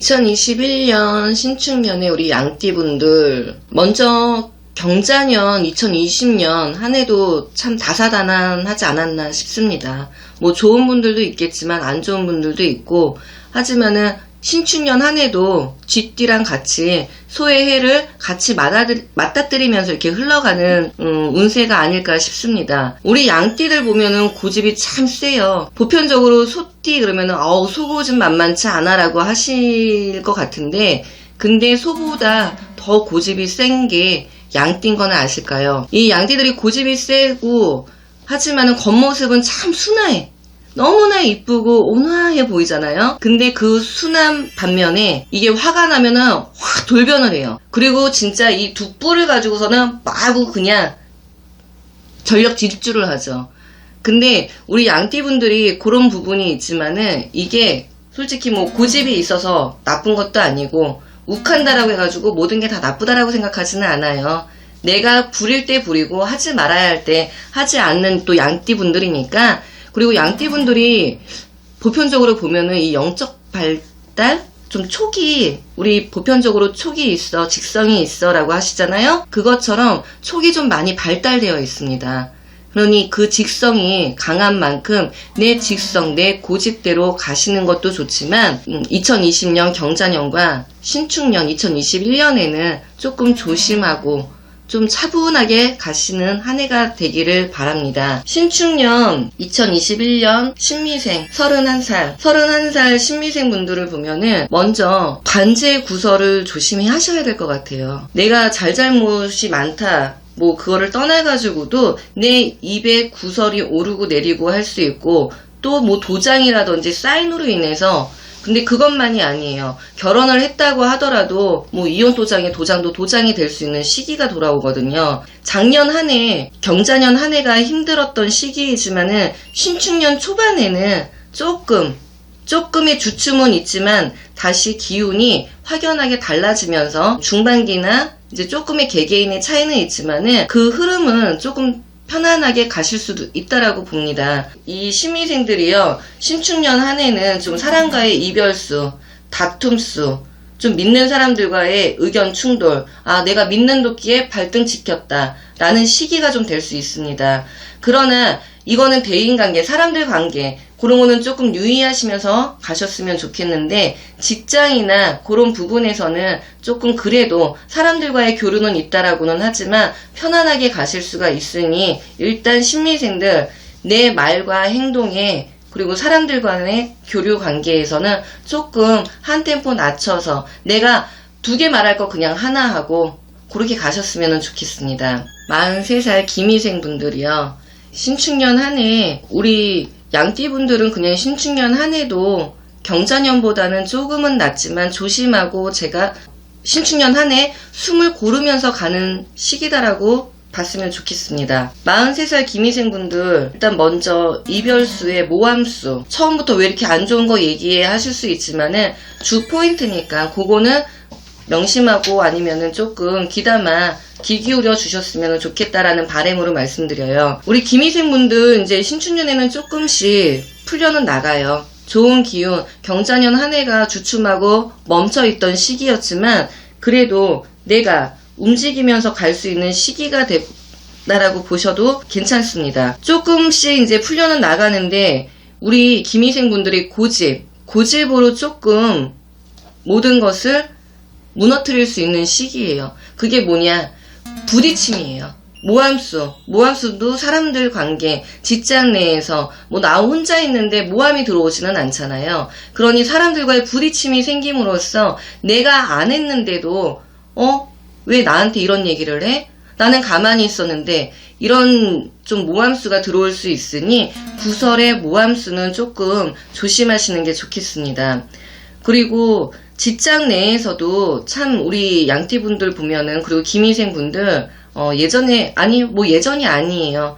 2021년 신축년에 우리 양띠분들 먼저 경자년 2020년 한 해도 참 다사다난하지 않았나 싶습니다. 뭐 좋은 분들도 있겠지만 안 좋은 분들도 있고 하지만은 신축년 한 해도 쥐띠랑 같이 소의 해를 같이 맞닥뜨리면서 이렇게 흘러가는 음, 운세가 아닐까 싶습니다. 우리 양띠들 보면은 고집이 참 세요. 보편적으로 소띠 그러면은 어우 소고집 만만치 않아라고 하실 것 같은데 근데 소보다 더 고집이 센 게 양띠인 거는 아실까요? 이 양띠들이 고집이 세고 하지만은 겉모습은 참 순해. 너무나 이쁘고 온화해 보이잖아요. 근데 그 순한 반면에 이게 화가 나면은 확 돌변을 해요. 그리고 진짜 이 두 뿔을 가지고서는 마구 그냥 전력 질주를 하죠. 근데 우리 양띠분들이 그런 부분이 있지만은 이게 솔직히 뭐 고집이 있어서 나쁜 것도 아니고 욱한다라고 해가지고 모든 게 다 나쁘다라고 생각하지는 않아요. 내가 부릴 때 부리고 하지 말아야 할 때 하지 않는 또 양띠 분들이니까 그리고 양띠분들이 보편적으로 보면은 이 영적 발달 좀 촉이 우리 보편적으로 촉이 있어 직성이 있어라고 하시잖아요. 그것처럼 촉이 좀 많이 발달되어 있습니다. 그러니 그 직성이 강한 만큼 내 직성, 내 고집대로 가시는 것도 좋지만 2020년 경자년과 신축년 2021년에는 조금 조심하고 좀 차분하게 가시는 한 해가 되기를 바랍니다. 신축년 2021년 신미생 31살 31살 신미생 분들을 보면은 먼저 관제 구설을 조심히 하셔야 될 것 같아요. 내가 잘잘못이 많다 뭐 그거를 떠나가지고도 내 입에 구설이 오르고 내리고 할 수 있고 또 뭐 도장이라든지 사인으로 인해서 근데 그것만이 아니에요. 결혼을 했다고 하더라도 뭐 이혼 도장에 도장도 도장이 될 수 있는 시기가 돌아오거든요. 작년 한 해, 경자년 한 해가 힘들었던 시기이지만은 신축년 초반에는 조금 조금의 주춤은 있지만 다시 기운이 확연하게 달라지면서 중반기나 이제 조금의 개개인의 차이는 있지만은 그 흐름은 조금 편안하게 가실 수도 있다라고 봅니다. 이 심의생들이요, 신축년 한 해는 좀 사람과의 이별수, 다툼수, 좀 믿는 사람들과의 의견 충돌, 아, 내가 믿는 도끼에 발등 지켰다. 라는 시기가 좀 될 수 있습니다. 그러나 이거는 대인관계, 사람들 관계, 그런 거는 조금 유의하시면서 가셨으면 좋겠는데, 직장이나 그런 부분에서는 조금 그래도 사람들과의 교류는 있다라고는 하지만 편안하게 가실 수가 있으니, 일단 심리생들, 내 말과 행동에 그리고 사람들 간의 교류 관계에서는 조금 한 템포 낮춰서 내가 두 개 말할 거 그냥 하나 하고 그렇게 가셨으면 좋겠습니다. 43살 김희생 분들이요. 신축년 한 해 우리 양띠분들은 그냥 신축년 한 해도 경자년보다는 조금은 낫지만 조심하고 제가 신축년 한 해 숨을 고르면서 가는 시기다라고 봤으면 좋겠습니다. 43살 김희생 분들 일단 먼저 이별수의 모함수 처음부터 왜 이렇게 안 좋은 거 얘기해 하실 수 있지만은 주 포인트니까 그거는 명심하고 아니면은 조금 귀담아 귀 기울여 주셨으면 좋겠다라는 바램으로 말씀드려요. 우리 김희생 분들 이제 신축년에는 조금씩 풀려는 나가요. 좋은 기운, 경자년 한 해가 주춤하고 멈춰 있던 시기였지만 그래도 내가 움직이면서 갈 수 있는 시기가 됐다라고 보셔도 괜찮습니다. 조금씩 이제 풀려는 나가는데 우리 김희생 분들이 고집, 고집으로 조금 모든 것을 무너뜨릴 수 있는 시기예요. 그게 뭐냐? 부딪힘이에요. 모함수, 모함수도 사람들 관계, 직장 내에서 뭐 나 혼자 있는데 모함이 들어오지는 않잖아요. 그러니 사람들과의 부딪힘이 생김으로써 내가 안 했는데도 어? 왜 나한테 이런 얘기를 해? 나는 가만히 있었는데 이런 좀 모함수가 들어올 수 있으니 구설의 모함수는 조금 조심하시는 게 좋겠습니다. 그리고 직장 내에서도 참 우리 양띠분들 보면은 그리고 김희생 분들 어 예전에 아니 뭐 예전이 아니에요.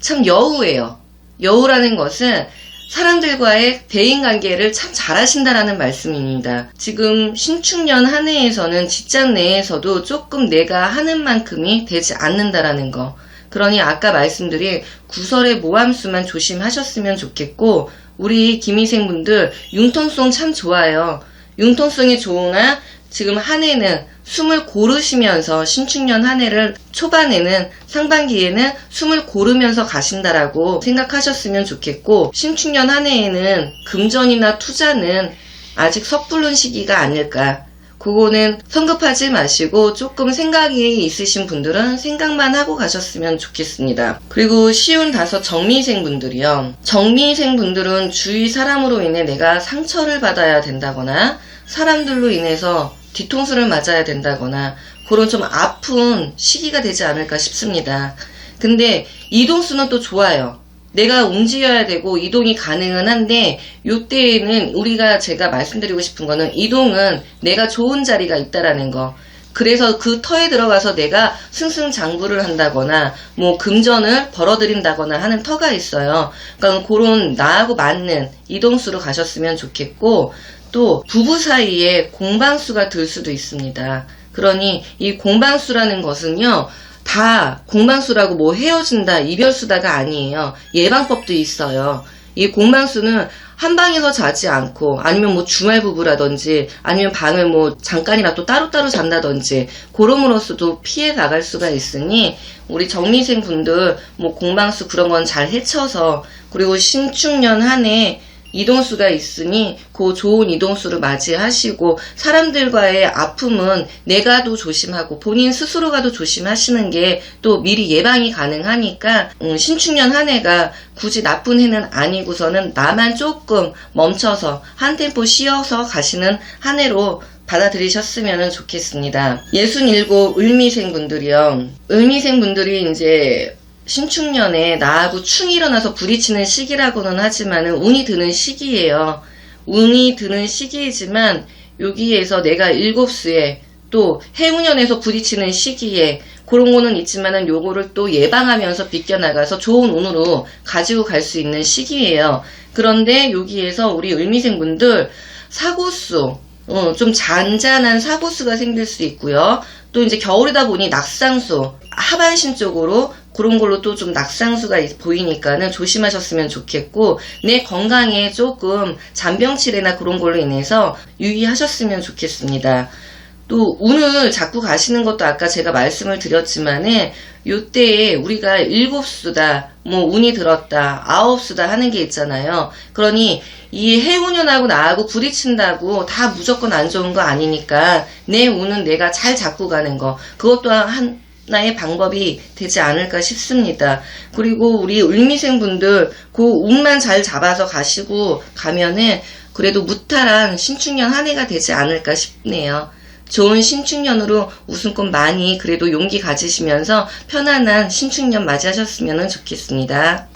참 여우예요. 여우라는 것은 사람들과의 대인관계를 참 잘하신다라는 말씀입니다. 지금 신축년 한 해에서는 직장 내에서도 조금 내가 하는 만큼이 되지 않는다라는 거. 그러니 아까 말씀드린 구설의 모함수만 조심하셨으면 좋겠고 우리 김희생 분들 융통성 참 좋아요. 융통성이 좋으나 지금 한 해는 숨을 고르시면서 신축년 한 해를 초반에는 상반기에는 숨을 고르면서 가신다라고 생각하셨으면 좋겠고 신축년 한 해에는 금전이나 투자는 아직 섣부른 시기가 아닐까. 그거는 성급하지 마시고 조금 생각이 있으신 분들은 생각만 하고 가셨으면 좋겠습니다. 그리고 쉬운 다섯 정미생 분들이요. 정미생 분들은 주위 사람으로 인해 내가 상처를 받아야 된다거나 사람들로 인해서 뒤통수를 맞아야 된다거나 그런 좀 아픈 시기가 되지 않을까 싶습니다. 근데 이동수는 또 좋아요. 내가 움직여야 되고 이동이 가능은 한데 요때에는 우리가 제가 말씀드리고 싶은 거는 이동은 내가 좋은 자리가 있다라는 거. 그래서 그 터에 들어가서 내가 승승장구를 한다거나 뭐 금전을 벌어들인다거나 하는 터가 있어요. 그러니까 그런 나하고 맞는 이동수로 가셨으면 좋겠고 또 부부 사이에 공방수가 들 수도 있습니다. 그러니 이 공방수라는 것은요. 다 공방수라고 뭐 헤어진다, 이별수다가 아니에요. 예방법도 있어요. 이 공방수는 한 방에서 자지 않고 아니면 뭐 주말 부부라든지 아니면 방을 뭐 잠깐이라도 따로따로 잔다든지 그럼으로써도 피해 나갈 수가 있으니 우리 정미생 분들 뭐 공방수 그런 건 잘 헤쳐서 그리고 신축년 한해 이동수가 있으니 그 좋은 이동수를 맞이하시고 사람들과의 아픔은 내가도 조심하고 본인 스스로가도 조심하시는 게 또 미리 예방이 가능하니까 음, 신축년 한 해가 굳이 나쁜 해는 아니고서는 나만 조금 멈춰서 한 템포 쉬어서 가시는 한 해로 받아들이셨으면 좋겠습니다. 67 을미생 분들이요. 을미생 분들이 이제 신축년에 나하고 충이 일어나서 부딪히는 시기라고는 하지만은 운이 드는 시기예요. 운이 드는 시기이지만 여기에서 내가 일곱 수에 또 해운년에서 부딪히는 시기에 그런 거는 있지만은 요거를 또 예방하면서 비껴나가서 좋은 운으로 가지고 갈 수 있는 시기예요. 그런데 여기에서 우리 을미생분들 사고수 어, 좀 잔잔한 사고수가 생길 수 있고요. 또 이제 겨울이다 보니 낙상수 하반신 쪽으로 그런 걸로 또 좀 낙상수가 있- 보이니까는 조심하셨으면 좋겠고 내 건강에 조금 잔병치레나 그런 걸로 인해서 유의하셨으면 좋겠습니다. 또 운을 잡고 가시는 것도 아까 제가 말씀을 드렸지만은 요때에 우리가 일곱 수다 뭐 운이 들었다 아홉 수다 하는 게 있잖아요. 그러니 이 해운년하고 나하고 부딪힌다고 다 무조건 안 좋은 거 아니니까 내 운은 내가 잘 잡고 가는 거 그것도 한 하나의 방법이 되지 않을까 싶습니다. 그리고 우리 을미생 분들 그 운만 잘 잡아서 가시고 가면은 그래도 무탈한 신축년 한 해가 되지 않을까 싶네요. 좋은 신축년으로 웃음꽃 많이 그래도 용기 가지시면서 편안한 신축년 맞이하셨으면 좋겠습니다.